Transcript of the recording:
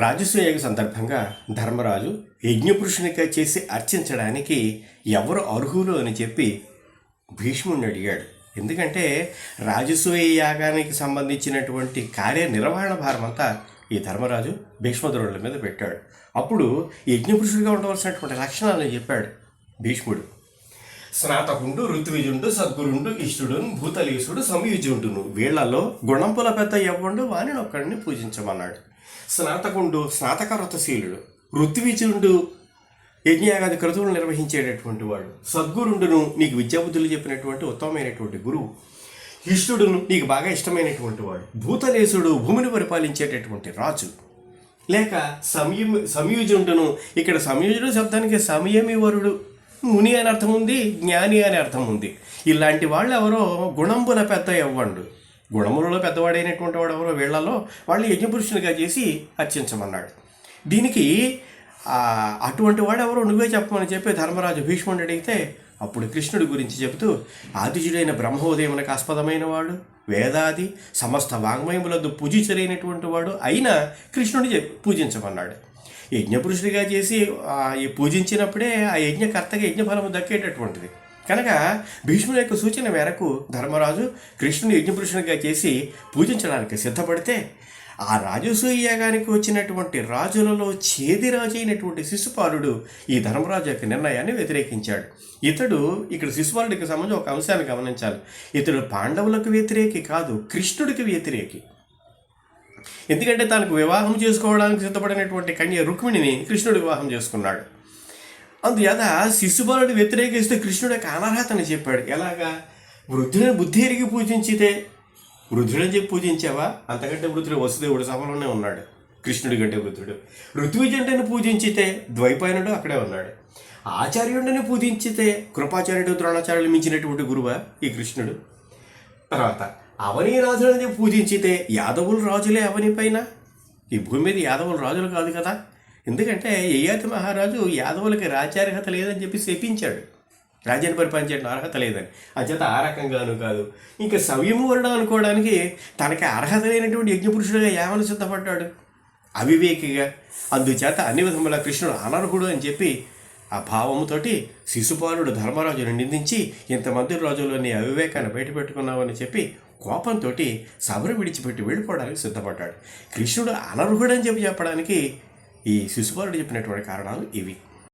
రాజసూయాగ సందర్భంగా ధర్మరాజు యజ్ఞపురుషునిగా చేసి అర్చించడానికి ఎవరు అర్హులు అని చెప్పి భీష్ముడిని అడిగాడు. ఎందుకంటే రాజసూయ యాగానికి సంబంధించినటువంటి కార్యనిర్వహణ భారం అంతా ఈ ధర్మరాజు భీష్మద్రోణుల మీద పెట్టాడు. అప్పుడు యజ్ఞపురుషుడిగా ఉండవలసినటువంటి లక్షణాలను చెప్పాడు భీష్ముడు. స్నాతకుండు ఋత్విజుండు సద్గురుండు ఇష్టుడు భూతలీసుడు సంయుజుండును వీళ్ళలో గుణంపుల పెద్ద ఎవ్వండు వాని ఒక్కడిని పూజించమన్నాడు. స్నాతకుండు స్నాతక వ్రతశీలుడు ఋత్విజుండు యజ్ఞయాగాది క్రతువులు నిర్వహించేటటువంటి వాడు. సద్గురుండును నీకు విద్యాబుద్ధులు చెప్పినటువంటి ఉత్తమమైనటువంటి గురువు. ఇష్టుడును నీకు బాగా ఇష్టమైనటువంటి వాడు. భూతలేసుడు భూమిని పరిపాలించేటటువంటి రాజు. లేక సంయమ సంయుజుండును ఇక్కడ సంయుజుడు శబ్దానికి సంయమివరుడు ముని అని అర్థం ఉంది జ్ఞాని అని అర్థం ఉంది ఇలాంటి వాళ్ళు ఎవరో గుణంబుల పెద్ద ఇవ్వండు గుణములలో పెద్దవాడైనటువంటి వాడు ఎవరో వీళ్ళలో వాళ్ళు యజ్ఞపురుషునిగా చేసి అర్చించమన్నాడు దీనికి అటువంటి వాడు ఎవరో నువ్వే చెప్పమని చెప్పి ధర్మరాజు భీష్ముడు అడిగితే అప్పుడు కృష్ణుడి గురించి చెబుతూ ఆదిజుడైన బ్రహ్మోదయమునకు ఆస్పదమైన వాడు వేదాది సమస్త వాంగ్మయములందు పూజించలేనటువంటి వాడు అయినా కృష్ణుడిని పూజించమన్నాడు. యజ్ఞపురుషుడిగా చేసి పూజించినప్పుడే ఆ యజ్ఞకర్తగా యజ్ఞఫలము దక్కేటటువంటిది. కనుక భీష్ముని యొక్క సూచన మేరకు ధర్మరాజు కృష్ణుని యజ్ఞపురుషునిగా చేసి పూజించడానికి సిద్ధపడితే ఆ రాజసూయ యాగానికి వచ్చినటువంటి రాజులలో చేది రాజు అయినటువంటి శిశుపాలుడు ఈ ధర్మరాజు యొక్క నిర్ణయాన్ని వ్యతిరేకించాడు. ఇతడు ఇక్కడ శిశుపాలుడికి సంబంధించి ఒక అంశాన్ని గమనించాలి. ఇతడు పాండవులకు వ్యతిరేకి కాదు కృష్ణుడికి వ్యతిరేకి. ఎందుకంటే తనకు వివాహం చేసుకోవడానికి సిద్ధపడినటువంటి కన్య రుక్మిణిని కృష్ణుడు వివాహం చేసుకున్నాడు. అందుచేత శిశుబాలుడు వ్యతిరేకిస్తే కృష్ణుడు యొక్క అనర్హతని చెప్పాడు. ఎలాగా? వృద్ధుని బుద్ధి ఎరిగి పూజించితే వృద్ధుడని చెప్పి పూజించావా? అంతకంటే వృద్ధుడు వసుదేవుడు సభలోనే ఉన్నాడు. కృష్ణుడి కంటే వృద్ధుడు. ఋత్విజంటని పూజించితే ద్వైపాయనుడు అక్కడే ఉన్నాడు. ఆచార్యుడిని పూజించితే కృపాచార్యుడు ద్రోణాచార్యులు మించినటువంటి గురువా ఈ కృష్ణుడు? తర్వాత అవనీరాజులని పూజించితే యాదవులు రాజులే అవని పైన? ఈ భూమి మీద యాదవులు రాజులు కాదు కదా? ఎందుకంటే యయాతి మహారాజు యాదవులకి రాజ్యార్హత లేదని చెప్పి శపించాడు. రాజ్యాన్ని పరిపాలించడం అర్హత లేదని. అంచేత ఆ రకంగాను కాదు. ఇంకా సవ్యము వరడం అనుకోవడానికి తనకి అర్హత లేనటువంటి యజ్ఞపురుషుడుగా యావన సిద్ధపడ్డాడు. అవివేకిగా. అందుచేత అన్ని విధముల కృష్ణుడు అనర్హుడు అని చెప్పి ఆ భావముతోటి శిశుపాలుడు ధర్మరాజును నిందించి ఇంతమంది రాజులోని అవివేకాన్ని బయటపెట్టుకున్నామని చెప్పి కోపంతో సభను విడిచిపెట్టి వెళ్ళిపోవడానికి సిద్ధపడ్డాడు. కృష్ణుడు అనర్హుడని చెప్పి చెప్పడానికి ఈ శిశుపాలుడు చెప్పినటువంటి కారణాలు ఇవి.